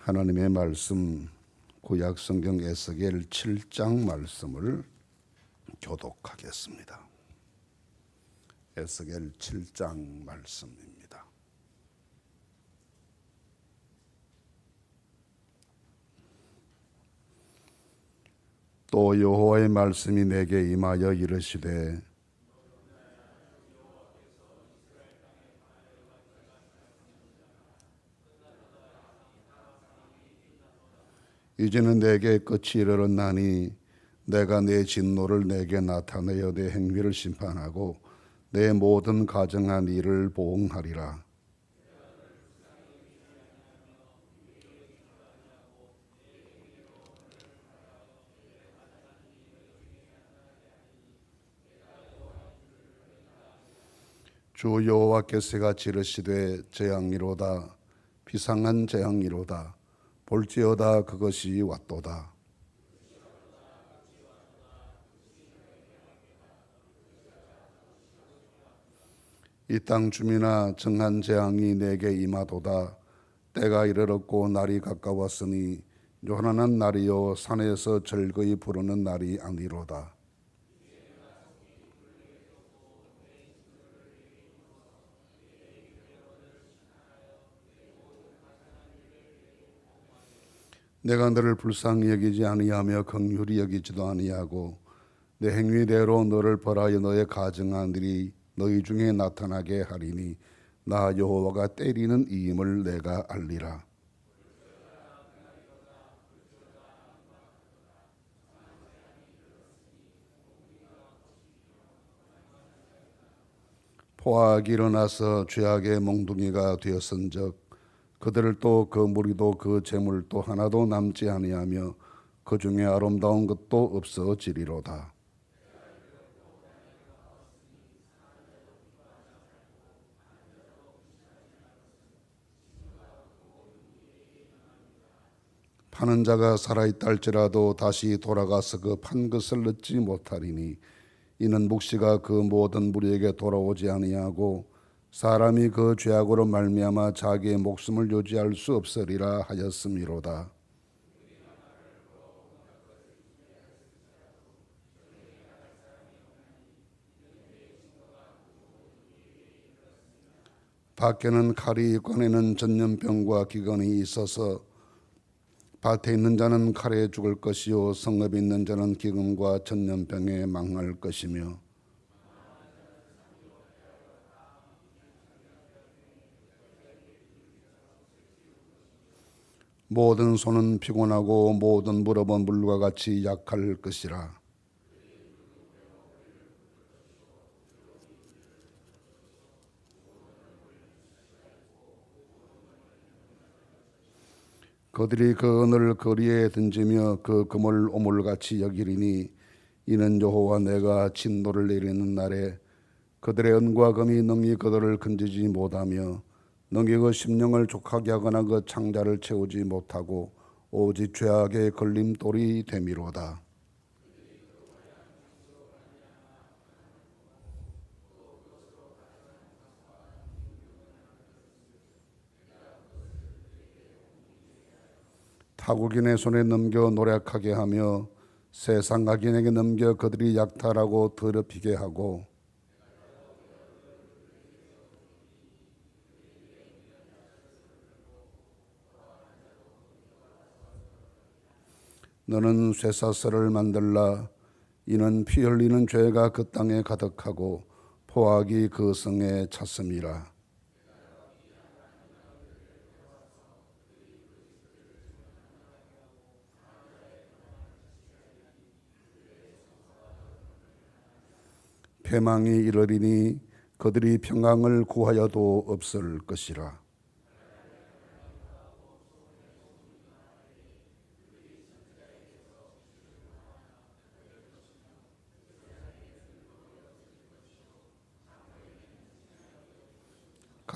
하나님의 말씀 구약 성경 에스겔 7장 말씀을 교독하겠습니다. 에스겔 7장 말씀입니다. 또 여호와의 말씀이 내게 임하여 이르시되 이제는 내게 끝이 이르렀나니 내가 내 진노를 내게 나타내어 내 행위를 심판하고 내 모든 가정한 일을 보응하리라. 주 여호와께서가 지르시되 재앙이로다 비상한 재앙이로다 볼지어다 그것이 왔도다. 이 땅 주민아 정한 재앙이 내게 임하도다. 때가 이르렀고 날이 가까웠으니 요란한 날이요 산에서 즐거이 부르는 날이 아니로다. 내가 너를 불쌍히 여기지 아니하며 긍휼히 여기지도 아니하고 내 행위대로 너를 벌하여 너의 가증한 일이 너희 중에 나타나게 하리니 나 여호와가 때리는 이임을 내가 알리라. 포악이 일어나서 죄악의 몽둥이가 되었은즉 그들을 또 그 무리도 그 재물도 하나도 남지 아니하며 그 중에 아름다운 것도 없어지리로다. 파는 자가 살아있다 할지라도 다시 돌아가서 그 판 것을 얻지 못하리니 이는 묵시가 그 모든 무리에게 돌아오지 아니하고 사람이 그 죄악으로 말미암아 자기의 목숨을 유지할 수 없으리라 하였음이로다. 밖에는 칼이 꺼내는 전염병과 기근이 있어서 밭에 있는 자는 칼에 죽을 것이요 성읍에 있는 자는 기근과 전염병에 망할 것이며 모든 손은 피곤하고 모든 무릎은 물과 같이 약할 것이라. 그들이 그 은을 거리에 던지며 그 금을 오물같이 여기리니 이는 여호와 내가 진노를 내리는 날에 그들의 은과 금이 능히 그들을 건지지 못하며 그 심령을 족하게 하거나 그 창자를 채우지 못하고 오직 죄악의 걸림돌이 되미로다. 타국인의 손에 넘겨 노력하게 하며 세상 악인에게 넘겨 그들이 약탈하고 더럽히게 하고 너는 쇠사슬을 만들라. 이는 피 흘리는 죄가 그 땅에 가득하고 포악이 그 성에 찼음이라. 패망이 이르리니 그들이 평강을 구하여도 없을 것이라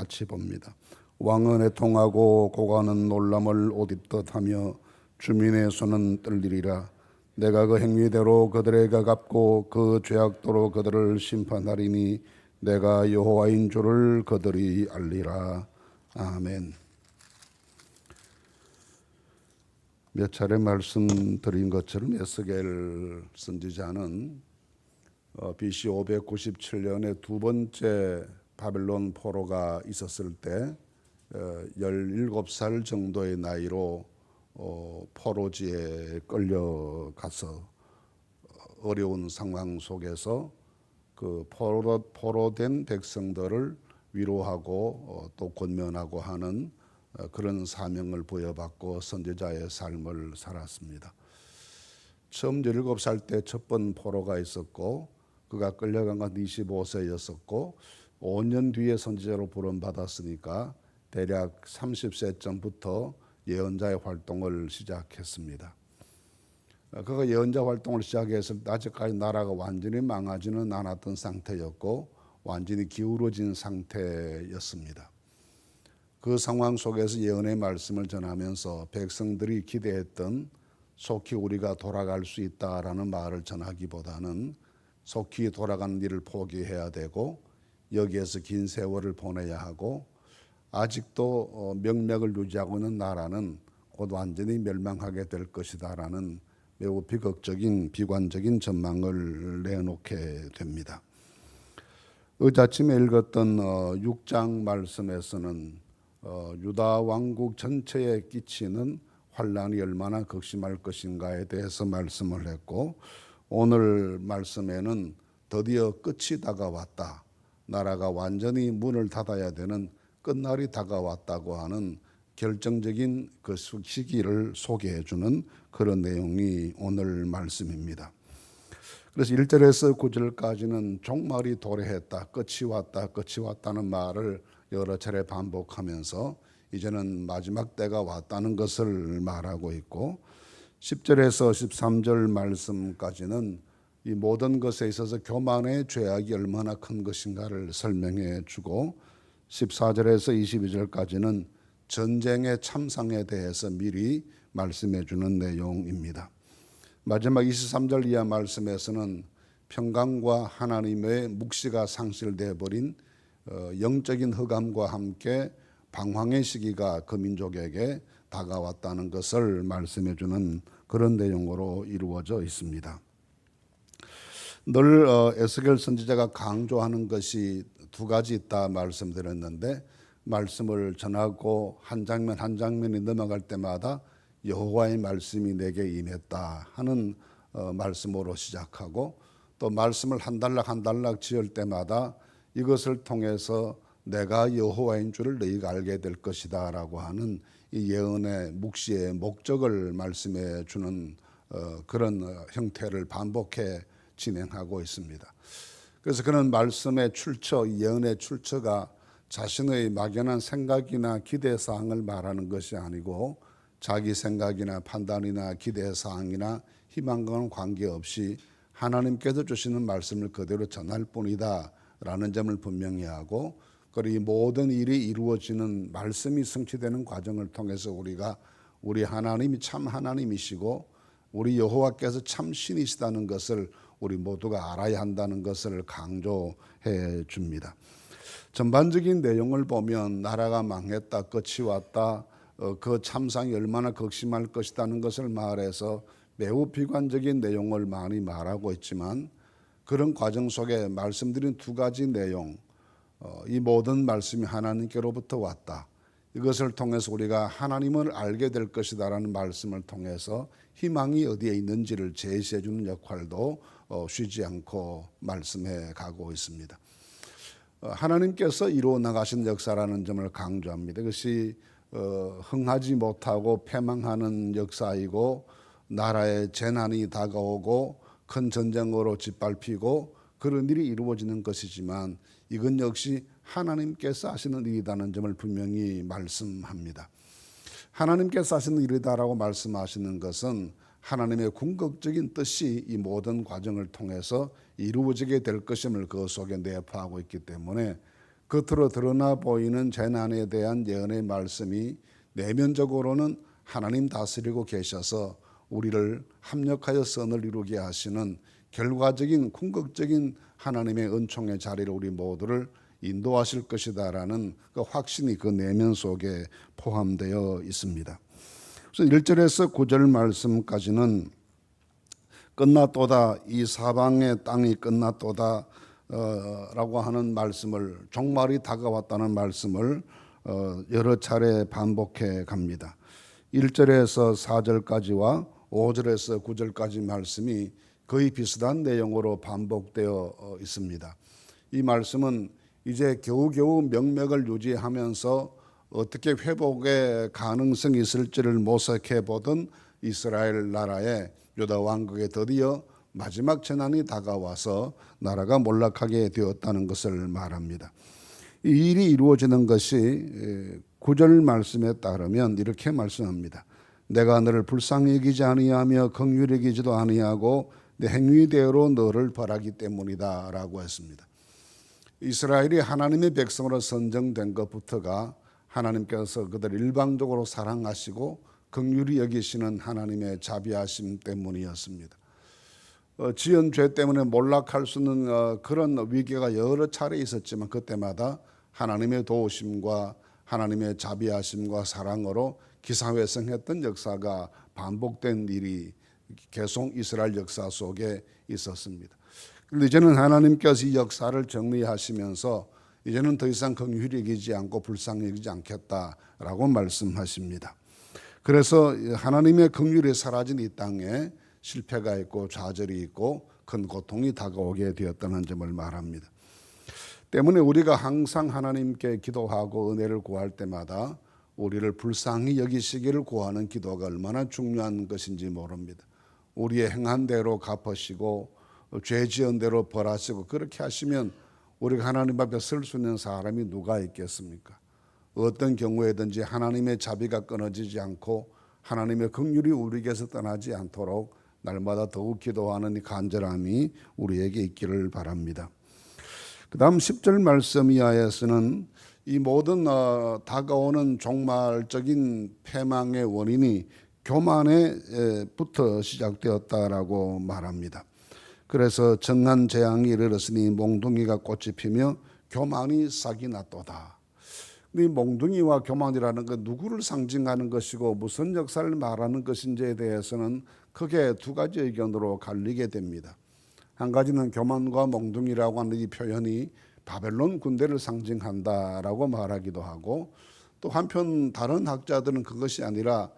같이 봅니다. 왕은 애통하고 고관은 놀람을 옷 입듯하며 주민의 손은 떨리리라. 내가 그 행위대로 그들에게 갚고 그 죄악도로 그들을 심판하리니 내가 여호와인 줄을 그들이 알리라. 아멘. 몇 차례 말씀드린 것처럼 에스겔 선지자는 어, BC 597년에 두 번째 바벨론 포로가 있었을 때 어, 17살 정도의 나이로 어, 포로지에 끌려가서 어려운 상황 속에서 그 포로, 포로된 백성들을 위로하고 어, 또 권면하고 하는 어, 그런 사명을 부여받고 선지자의 삶을 살았습니다. 처음 17살 때 첫 번 포로가 있었고 그가 끌려간 건 25세였었고 5년 뒤에 선지자로 부름받았으니까 대략 30세쯤부터 예언자의 활동을 시작했습니다. 어, 그가 예언자 활동을 때 아직까지 나라가 완전히 망하지는 않았던 상태였고 완전히 기울어진 상태였습니다. 그 상황 속에서 예언의 말씀을 전하면서 백성들이 기대했던 속히 우리가 돌아갈 수 있다라는 말을 전하기보다는 속히 돌아가는 일을 포기해야 되고 여기에서 긴 세월을 보내야 하고 아직도 어, 명맥을 유지하고 있는 나라는 곧 완전히 멸망하게 될 것이다라는 매우 비극적인 비관적인 전망을 내놓게 됩니다. 어자침에 읽었던 어, 6장 말씀에서는 어, 유다 왕국 전체에 끼치는 환란이 얼마나 극심할 것인가에 대해서 말씀을 했고 오늘 말씀에는 드디어 끝이 다가왔다. 나라가 완전히 문을 닫아야 되는 끝날이 다가왔다고 하는 결정적인 그 시기를 소개해 주는 그런 내용이 오늘 말씀입니다. 그래서 1절에서 9절까지는 종말이 도래했다, 끝이 왔다, 끝이 왔다는 말을 여러 차례 반복하면서 이제는 마지막 때가 왔다는 것을 말하고 있고 10절에서 13절 말씀까지는 이 모든 것에 있어서 교만의 죄악이 얼마나 큰 것인가를 설명해 주고 14절에서 22절까지는 전쟁의 참상에 대해서 미리 말씀해 주는 내용입니다. 마지막 23절 이하 말씀에서는 평강과 하나님의 묵시가 상실돼 버린 어, 영적인 흑암과 함께 방황의 시기가 그 민족에게 다가왔다는 것을 말씀해 주는 그런 내용으로 이루어져 있습니다. 늘 어, 에스겔 선지자가 강조하는 것이 두 가지 있다 말씀드렸는데 말씀을 전하고 한 장면 한 장면이 넘어갈 때마다 여호와의 말씀이 내게 임했다 하는 어, 말씀으로 시작하고 또 말씀을 한 단락 한 단락 지을 때마다 이것을 통해서 내가 여호와인 줄을 너희가 알게 될 것이다라고 하는 이 예언의 묵시의 목적을 말씀해 주는 어, 그런 형태를 반복해 진행하고 있습니다. 그래서 그는 말씀의 출처, 예언의 출처가 자신의 막연한 생각이나 기대 사항을 말하는 것이 아니고 자기 생각이나 판단이나 기대 사항이나 희망과는 관계없이 하나님께서 주시는 말씀을 그대로 전할 뿐이다 라는 점을 분명히 하고 그리고 이 모든 일이 이루어지는 말씀이 성취되는 과정을 통해서 우리가 우리 하나님이 참 하나님이시고 우리 여호와께서 참 신이시다는 것을 우리 모두가 알아야 한다는 것을 강조해 줍니다. 전반적인 내용을 보면 나라가 망했다, 끝이 왔다, 어, 그 참상이 얼마나 극심할 것이라는 것을 말해서 매우 비관적인 내용을 많이 말하고 있지만 그런 과정 속에 말씀드린 두 가지 내용, 어, 이 모든 말씀이 하나님께로부터 왔다. 이것을 통해서 우리가 하나님을 알게 될 것이다라는 말씀을 통해서 희망이 어디에 있는지를 제시해 주는 역할도 어, 쉬지 않고 말씀해 가고 있습니다. 어, 하나님께서 이루어 나가신 역사라는 점을 강조합니다. 그것이 어, 흥하지 못하고 패망하는 역사이고 나라의 재난이 다가오고 큰 전쟁으로 짓밟히고 그런 일이 이루어지는 것이지만 이건 역시 하나님께서 하시는 일이라는 점을 분명히 말씀합니다. 하나님께서 하시는 일이다라고 말씀하시는 것은 하나님의 궁극적인 뜻이 이 모든 과정을 통해서 이루어지게 될 것임을 그 속에 내포하고 있기 때문에 겉으로 드러나 보이는 재난에 대한 예언의 말씀이 내면적으로는 하나님 다스리고 계셔서 우리를 합력하여 선을 이루게 하시는 결과적인 궁극적인 하나님의 은총의 자리를 우리 모두를 인도하실 것이다라는 그 확신이 그 내면 속에 포함되어 있습니다. 그래서 1절에서 9절 말씀까지는 끝났도다 이 사방의 땅이 끝났도다 어, 라고 하는 말씀을 종말이 다가왔다는 말씀을 어, 여러 차례 반복해 갑니다. 1절에서 4절까지와 5절에서 9절까지 말씀이 거의 비슷한 내용으로 반복되어 어, 있습니다. 이 말씀은 이제 겨우겨우 명맥을 유지하면서 어떻게 회복의 가능성이 있을지를 모색해 보던 이스라엘 나라의 유다 왕국에 드디어 마지막 재난이 다가와서 나라가 몰락하게 되었다는 것을 말합니다. 이 일이 이루어지는 것이 구절 말씀에 따르면 이렇게 말씀합니다. 내가 너를 불쌍히 여기지 아니하며 긍휼히 여기지도 아니하고 내 행위대로 너를 벌하기 때문이다라고 했습니다. 이스라엘이 하나님의 백성으로 선정된 것부터가 하나님께서 그들을 일방적으로 사랑하시고 긍휼히 여기시는 하나님의 자비하심 때문이었습니다. 어, 지은 죄 때문에 몰락할 수 있는 어, 그런 위기가 여러 차례 있었지만 그때마다 하나님의 도우심과 하나님의 자비하심과 사랑으로 기사회생했던 역사가 반복된 일이 계속 이스라엘 역사 속에 있었습니다. 그런데 이제는 하나님께서 이 역사를 정리하시면서 이제는 더 이상 긍휼히 여기지 않고 불쌍히 여기지 않겠다라고 말씀하십니다. 그래서 하나님의 긍휼이 사라진 이 땅에 실패가 있고 좌절이 있고 큰 고통이 다가오게 되었다는 점을 말합니다. 때문에 우리가 항상 하나님께 기도하고 은혜를 구할 때마다 우리를 불쌍히 여기시기를 구하는 기도가 얼마나 중요한 것인지 모릅니다. 우리의 행한 대로 갚으시고 죄 지은 대로 벌하시고 그렇게 하시면 우리가 하나님 앞에 설 수 있는 사람이 누가 있겠습니까? 어떤 경우에든지 하나님의 자비가 끊어지지 않고 하나님의 긍휼이 우리에게서 떠나지 않도록 날마다 더욱 기도하는 간절함이 우리에게 있기를 바랍니다. 그다음 10절 말씀 이하에서는 이 모든 어, 다가오는 종말적인 패망의 원인이 교만에부터 시작되었다라고 말합니다. 그래서 정한 재앙이 이르렀으니 몽둥이가 꽃이 피며 교만이 싹이 났도다. 이 몽둥이와 교만이라는 것 누구를 상징하는 것이고 무슨 역사를 말하는 것인지에 대해서는 크게 두 가지 의견으로 갈리게 됩니다. 한 가지는 교만과 몽둥이라고 하는 이 표현이 바벨론 군대를 상징한다라고 말하기도 하고 또 한편 다른 학자들은 그것이 아니라 어,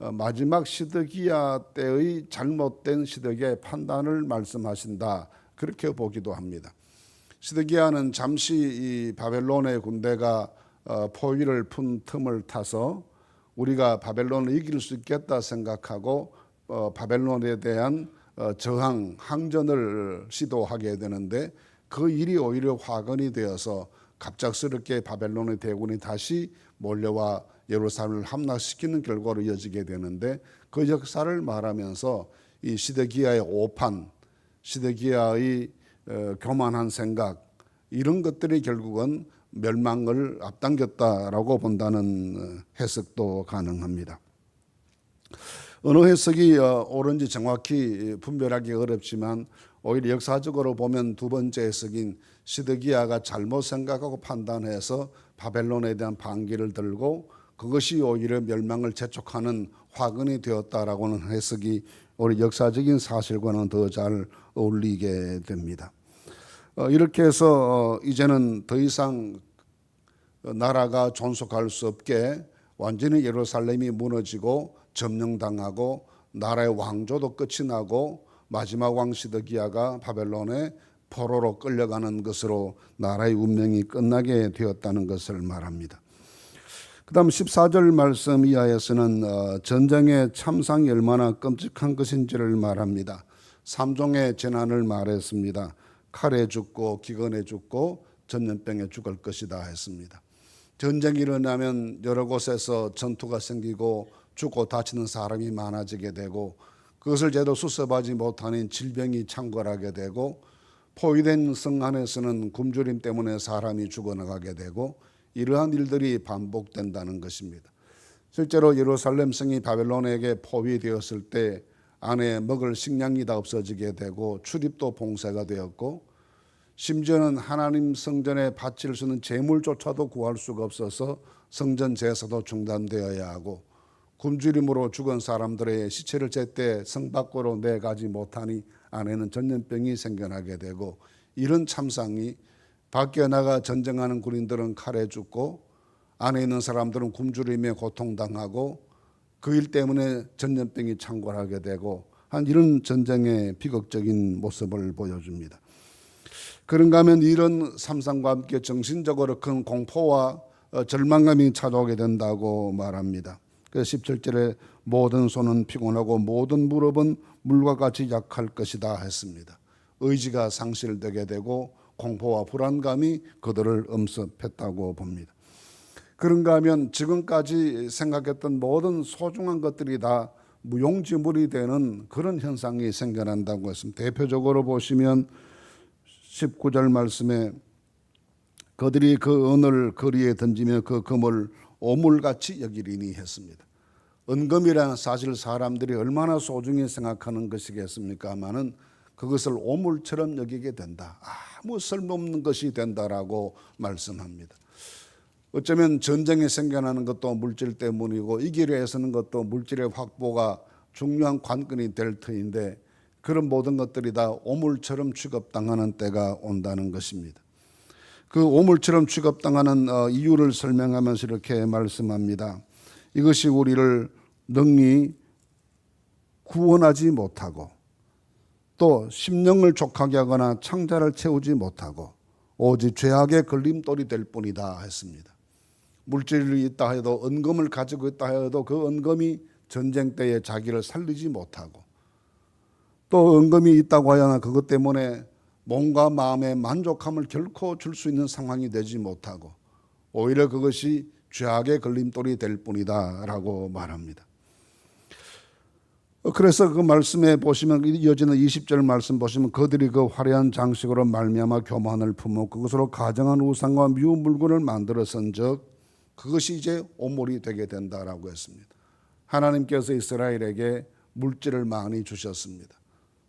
마지막 시드기야 때의 잘못된 시드기의 판단을 말씀하신다 그렇게 보기도 합니다. 시드기야는 잠시 이 바벨론의 군대가 어, 포위를 푼 틈을 타서 우리가 바벨론을 이길 수 있겠다 생각하고 어, 바벨론에 대한 저항 항전을 시도하게 되는데 그 일이 오히려 화근이 되어서 갑작스럽게 바벨론의 대군이 다시 몰려와 예루살렘을 함락시키는 결과로 이어지게 되는데 그 역사를 말하면서 이 시대기아의 오판, 시대기아의 어, 교만한 생각 이런 것들이 결국은 멸망을 앞당겼다라고 본다는 어, 해석도 가능합니다. 어느 해석이 어, 옳은지 정확히 분별하기 어렵지만 오히려 역사적으로 보면 두 번째 해석인 시드기야가 잘못 생각하고 판단해서 바벨론에 대한 반기를 들고 그것이 오히려 멸망을 재촉하는 화근이 되었다라고는 해석이 우리 역사적인 사실과는 더 잘 어울리게 됩니다. 어, 이렇게 해서 어, 이제는 더 이상 나라가 존속할 수 없게 완전히 예루살렘이 무너지고 점령당하고 나라의 왕조도 끝이 나고 마지막 왕 시드기야가 바벨론의 포로로 끌려가는 것으로 나라의 운명이 끝나게 되었다는 것을 말합니다. 그 다음 14절 말씀 이하에서는 어, 전쟁의 참상이 얼마나 끔찍한 것인지를 말합니다. 삼종의 재난을 말했습니다. 칼에 죽고 기근에 죽고 전염병에 죽을 것이다 했습니다. 전쟁이 일어나면 여러 곳에서 전투가 생기고 죽고 다치는 사람이 많아지게 되고 그것을 제대로 수습하지 못하는 질병이 창궐하게 되고 포위된 성 안에서는 굶주림 때문에 사람이 죽어나가게 되고 이러한 일들이 반복된다는 것입니다. 실제로 예루살렘 성이 바벨론에게 포위되었을 때 안에 먹을 식량이 다 없어지게 되고 출입도 봉쇄가 되었고 심지어는 하나님 성전에 바칠 수 있는 재물조차도 구할 수가 없어서 성전 제사도 중단되어야 하고 굶주림으로 죽은 사람들의 시체를 제때 성 밖으로 내가지 못하니 안에는 전염병이 생겨나게 되고 이런 참상이 밖에 나가 전쟁하는 군인들은 칼에 죽고 안에 있는 사람들은 굶주림에 고통당하고 그 일 때문에 전염병이 창궐하게 되고 한 이런 전쟁의 비극적인 모습을 보여줍니다. 그런가 하면 이런 삼상과 함께 정신적으로 큰 공포와 어, 절망감이 찾아오게 된다고 말합니다. 그 17절에 모든 손은 피곤하고 모든 무릎은 물과 같이 약할 것이다 했습니다. 의지가 상실되게 되고 공포와 불안감이 그들을 엄습했다고 봅니다. 그런가 하면 지금까지 생각했던 모든 소중한 것들이 다 무용지물이 되는 그런 현상이 생겨난다고 했습니다. 대표적으로 보시면 19절 말씀에 그들이 그 은을 거리에 던지며 그 금을 오물같이 여기리니 했습니다. 은금이라는 사실 사람들이 얼마나 소중히 생각하는 것이겠습니까마는 그것을 오물처럼 여기게 된다. 아무 쓸모없는 것이 된다라고 말씀합니다. 어쩌면 전쟁이 생겨나는 것도 물질 때문이고 이 길에 애쓰는 것도 물질의 확보가 중요한 관건이 될 터인데 그런 모든 것들이 다 오물처럼 취급당하는 때가 온다는 것입니다. 그 오물처럼 취급당하는 어, 이유를 설명하면서 이렇게 말씀합니다. 이것이 우리를 능히 구원하지 못하고 또 심령을 족하게 하거나 창자를 채우지 못하고 오직 죄악의 걸림돌이 될 뿐이다 했습니다. 물질이 있다 해도 은금을 가지고 있다 해도 그 은금이 전쟁 때에 자기를 살리지 못하고 또 은금이 있다고 하여나 그것 때문에 몸과 마음의 만족함을 결코 줄 수 있는 상황이 되지 못하고 오히려 그것이 죄악의 걸림돌이 될 뿐이다라고 말합니다. 그래서 그 말씀에 보시면 이어지는 20절 말씀 보시면 그들이 그 화려한 장식으로 말미암아 교만을 품어 그것으로 가정한 우상과 미운 물건을 만들어선즉 그것이 이제 오물이 되게 된다라고 했습니다. 하나님께서 이스라엘에게 물질을 많이 주셨습니다.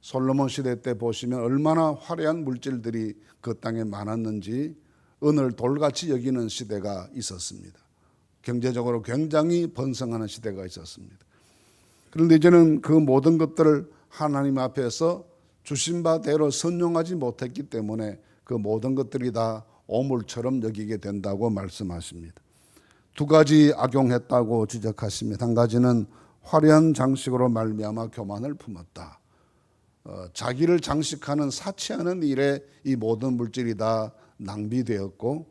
솔로몬 시대 때 보시면 얼마나 화려한 물질들이 그 땅에 많았는지 은을 돌같이 여기는 시대가 있었습니다. 경제적으로 굉장히 번성하는 시대가 있었습니다. 그런데 이제는 그 모든 것들을 하나님 앞에서 주신 바대로 선용하지 못했기 때문에 그 모든 것들이 다 오물처럼 여기게 된다고 말씀하십니다. 두 가지 악용했다고 지적하십니다. 한 가지는 화려한 장식으로 말미암아 교만을 품었다. 어, 자기를 장식하는 사치하는 일에 이 모든 물질이 다 낭비되었고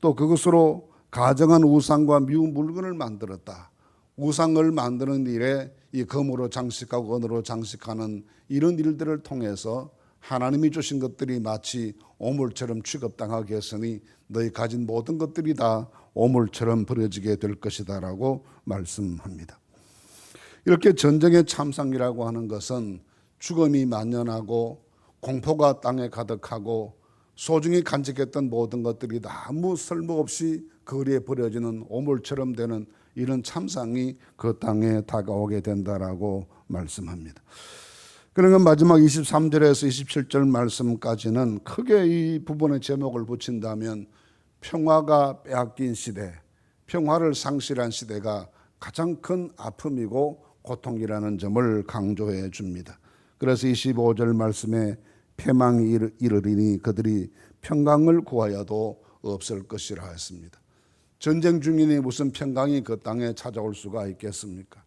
또 그것으로 가정한 우상과 미운 물건을 만들었다. 우상을 만드는 일에 이 금으로 장식하고 은으로 장식하는 이런 일들을 통해서 하나님이 주신 것들이 마치 오물처럼 취급당하게 했으니 너희 가진 모든 것들이 다 오물처럼 버려지게 될 것이다라고 말씀합니다. 이렇게 전쟁의 참상이라고 하는 것은 죽음이 만연하고 공포가 땅에 가득하고 소중히 간직했던 모든 것들이 아무 쓸모없이 거리에 버려지는 오물처럼 되는 이런 참상이 그 땅에 다가오게 된다라고 말씀합니다. 그러면 마지막 23절에서 27절 말씀까지는 크게 이 부분의 제목을 붙인다면 평화가 빼앗긴 시대, 평화를 상실한 시대가 가장 큰 아픔이고 고통이라는 점을 강조해 줍니다. 그래서 25절 말씀에 패망이 이르리니 그들이 평강을 구하여도 없을 것이라 했습니다. 전쟁 중이니 무슨 평강이 그 땅에 찾아올 수가 있겠습니까?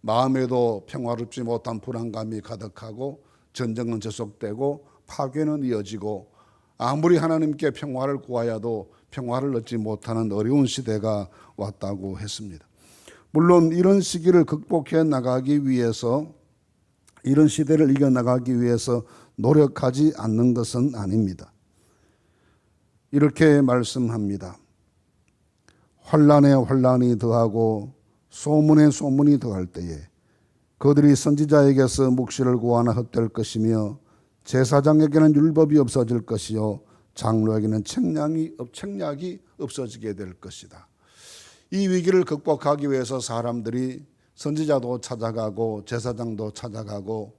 마음에도 평화롭지 못한 불안감이 가득하고 전쟁은 계속되고 파괴는 이어지고 아무리 하나님께 평화를 구하여도 평화를 얻지 못하는 어려운 시대가 왔다고 했습니다. 물론 이런 시기를 극복해 나가기 위해서 이런 시대를 이겨 나가기 위해서 노력하지 않는 것은 아닙니다. 이렇게 말씀합니다. 환란에 환란이 더하고 소문에 소문이 더할 때에 그들이 선지자에게서 묵시를 구하나 헛될 것이며 제사장에게는 율법이 없어질 것이요 장로에게는 책량이 책략이 없어지게 될 것이다. 이 위기를 극복하기 위해서 사람들이 선지자도 찾아가고 제사장도 찾아가고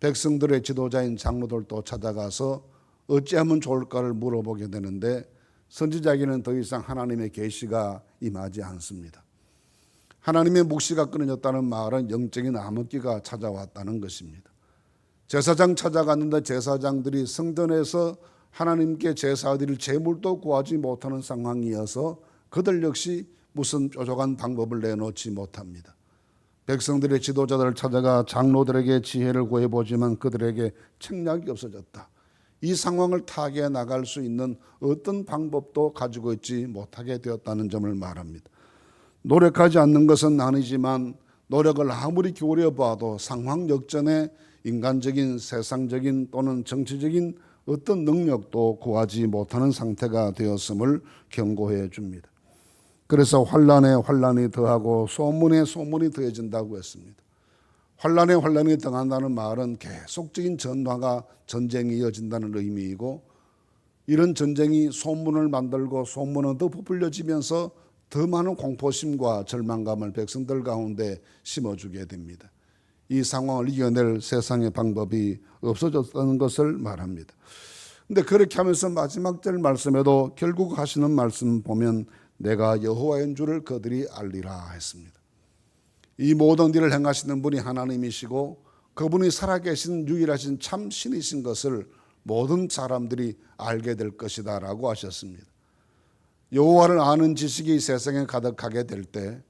백성들의 지도자인 장로들도 찾아가서 어찌하면 좋을까를 물어보게 되는데 선지자에게는 더 이상 하나님의 계시가 임하지 않습니다. 하나님의 묵시가 끊어졌다는 말은 영적인 암흑기가 찾아왔다는 것입니다. 제사장 찾아갔는데 제사장들이 성전에서 하나님께 제사드릴 제물도 구하지 못하는 상황이어서 그들 역시 무슨 뾰족한 방법을 내놓지 못합니다. 백성들의 지도자들을 찾아가 장로들에게 지혜를 구해보지만 그들에게 책략이 없어졌다. 이 상황을 타개해 나갈 수 있는 어떤 방법도 가지고 있지 못하게 되었다는 점을 말합니다. 노력하지 않는 것은 아니지만 노력을 아무리 기울여 봐도 상황 역전에 인간적인 세상적인 또는 정치적인 어떤 능력도 구하지 못하는 상태가 되었음을 경고해 줍니다. 그래서 환란에 환란이 더하고 소문에 소문이 더해진다고 했습니다. 환란에 환란이 더한다는 말은 계속적인 전화가 전쟁이 이어진다는 의미이고 이런 전쟁이 소문을 만들고 소문은 더 부풀려지면서 더 많은 공포심과 절망감을 백성들 가운데 심어주게 됩니다. 이 상황을 이겨낼 세상의 방법이 없어졌다는 것을 말합니다. 근데 그렇게 하면서 마지막 절 말씀에도 결국 하시는 말씀 보면 내가 여호와인 줄을 그들이 알리라 했습니다. 이 모든 일을 행하시는 분이 하나님이시고 그분이 살아계신 유일하신 참 신이신 것을 모든 사람들이 알게 될 것이다라고 하셨습니다. 여호와를 아는 지식이 세상에 가득하게 될 때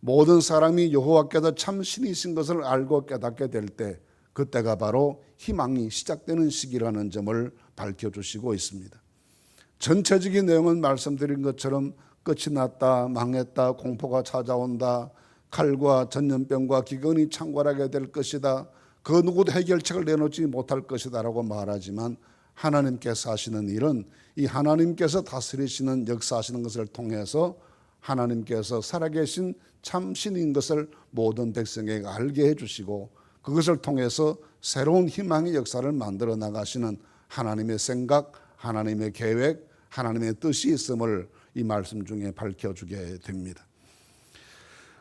모든 사람이 여호와께서 참 신이신 것을 알고 깨닫게 될 때 그때가 바로 희망이 시작되는 시기라는 점을 밝혀 주시고 있습니다. 전체적인 내용은 말씀드린 것처럼 끝이 났다, 망했다, 공포가 찾아온다, 칼과 전염병과 기근이 창궐하게 될 것이다. 그 누구도 해결책을 내놓지 못할 것이다라고 말하지만 하나님께서 하시는 일은 이 하나님께서 다스리시는 역사하시는 것을 통해서 하나님께서 살아계신 참 신인 것을 모든 백성에게 알게 해주시고 그것을 통해서 새로운 희망의 역사를 만들어 나가시는 하나님의 생각, 하나님의 계획, 하나님의 뜻이 있음을 이 말씀 중에 밝혀주게 됩니다.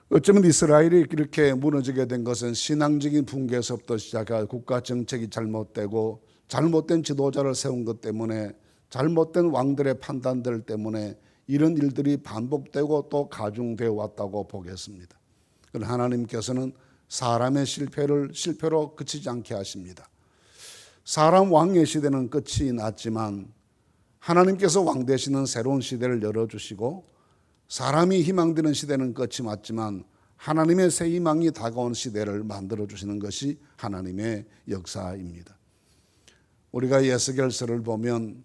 어쩌면 이스라엘이 이렇게 무너지게 된 것은 신앙적인 붕괴에서부터 시작해 국가 정책이 잘못되고 잘못된 지도자를 세운 것 때문에 잘못된 왕들의 판단들 때문에 이런 일들이 반복되고 또 가중되어 왔다고 보겠습니다. 그러나 하나님께서는 사람의 실패를 실패로 그치지 않게 하십니다. 사람 왕의 시대는 끝이 났지만 하나님께서 왕 되시는 새로운 시대를 열어주시고 사람이 희망되는 시대는 끝이 맞지만 하나님의 새 희망이 다가온 시대를 만들어 주시는 것이 하나님의 역사입니다. 우리가 예수결서를 보면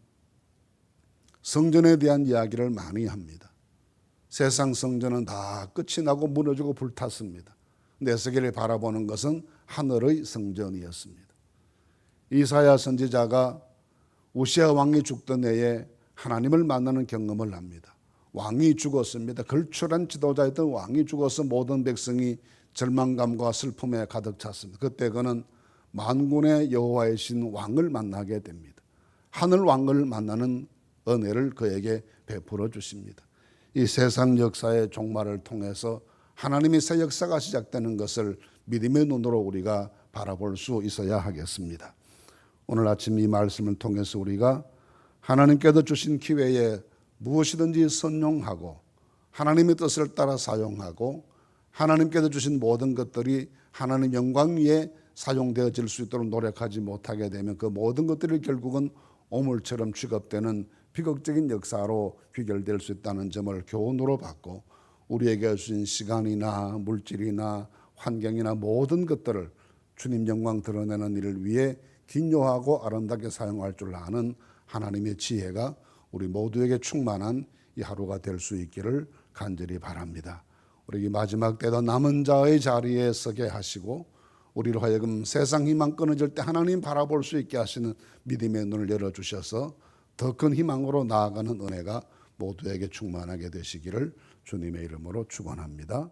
성전에 대한 이야기를 많이 합니다. 세상 성전은 다 끝이 나고 무너지고 불탔습니다. 에스겔이 바라보는 것은 하늘의 성전이었습니다. 이사야 선지자가 우시아 왕이 죽던 해에 하나님을 만나는 경험을 합니다. 왕이 죽었습니다. 걸출한 지도자였던 왕이 죽어서 모든 백성이 절망감과 슬픔에 가득 찼습니다. 그때 그는 만군의 여호와의 신 왕을 만나게 됩니다. 하늘 왕을 만나는 은혜를 그에게 베풀어 주십니다. 이 세상 역사의 종말을 통해서 하나님의 새 역사가 시작되는 것을 믿음의 눈으로 우리가 바라볼 수 있어야 하겠습니다. 오늘 아침 이 말씀을 통해서 우리가 하나님께서 주신 기회에 무엇이든지 선용하고 하나님의 뜻을 따라 사용하고 하나님께서 주신 모든 것들이 하나님 영광 위에 사용되어질 수 있도록 노력하지 못하게 되면 그 모든 것들이 결국은 오물처럼 취급되는 비극적인 역사로 귀결될 수 있다는 점을 교훈으로 받고 우리에게 주신 시간이나 물질이나 환경이나 모든 것들을 주님 영광 드러내는 일을 위해 긴요하고 아름답게 사용할 줄 아는 하나님의 지혜가 우리 모두에게 충만한 이 하루가 될 수 있기를 간절히 바랍니다. 우리 마지막 때도 남은 자의 자리에 서게 하시고 우리를 하여금 세상 희망 끊어질 때 하나님 바라볼 수 있게 하시는 믿음의 눈을 열어 주셔서 더 큰 희망으로 나아가는 은혜가 모두에게 충만하게 되시기를 주님의 이름으로 축원합니다.